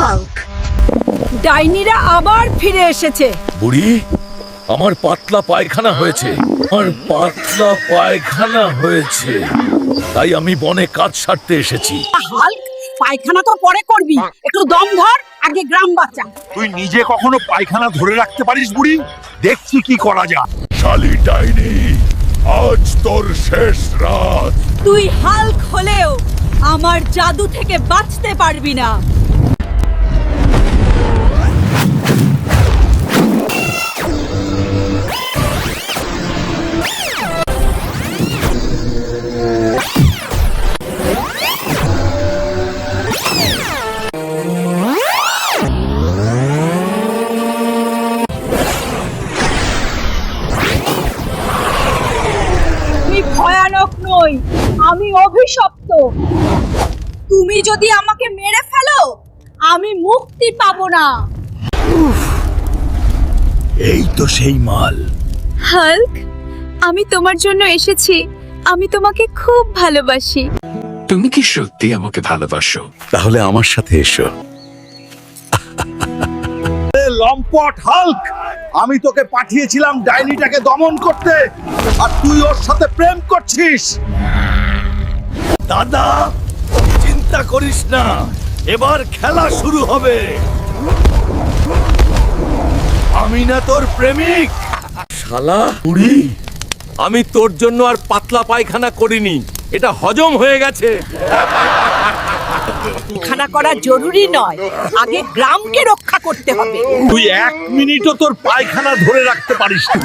Hulk ডাইনিরা আবার ফিরে এসেছে। বুড়ি আমার পাতলা পায়খানা হয়েছে। আমার পাতলা পায়খানা হয়েছে। তাই আমি বনে কাজ সারতে এসেছি। হাল্ক পায়খানা তো পরে করবি। একটু দম ধর আগে গ্রাম বাঁচা। তুই নিজে কখনো পায়খানা ধরে রাখতে পারিস বুড়ি? দেখছি কি করা যায়। শালি ডাইনি আজ তোর শেষ রাত। তুই হাল্ক হলেও আমার জাদু থেকে বাঁচতে পারবি না। নই আমি অভিশপ্ত। তুমি যদি আমাকে মেরে ফেলো আমি মুক্তি পাবো না। এই তো সেই মাল। হাল্ক আমি তোমার জন্য এসেছি। আমি তোমাকে খুব ভালোবাসি। তুমি কি সত্যি আমাকে ভালোবাসো? তাহলে আমার সাথে এসো। লম্পট হাল্ক! আমি তোকে পাঠিয়েছিলাম ডাইনিটাকে দমন করতে আর তুই ওর সাথে প্রেম করছিস। দাদা চিন্তা করিস না এবার খেলা শুরু হবে। আমি না তোর প্রেমিক। শালা। বুড়ি আমি তোর জন্য আর পাতলা পায়খানা করিনি এটা হজম হয়ে গেছে। পায়খানা করা জরুরি নয়। আগে গ্রামকে রক্ষা করতে হবে। তুই এক মিনিটও তোর পায়খানা ধরে রাখতে পারিস না।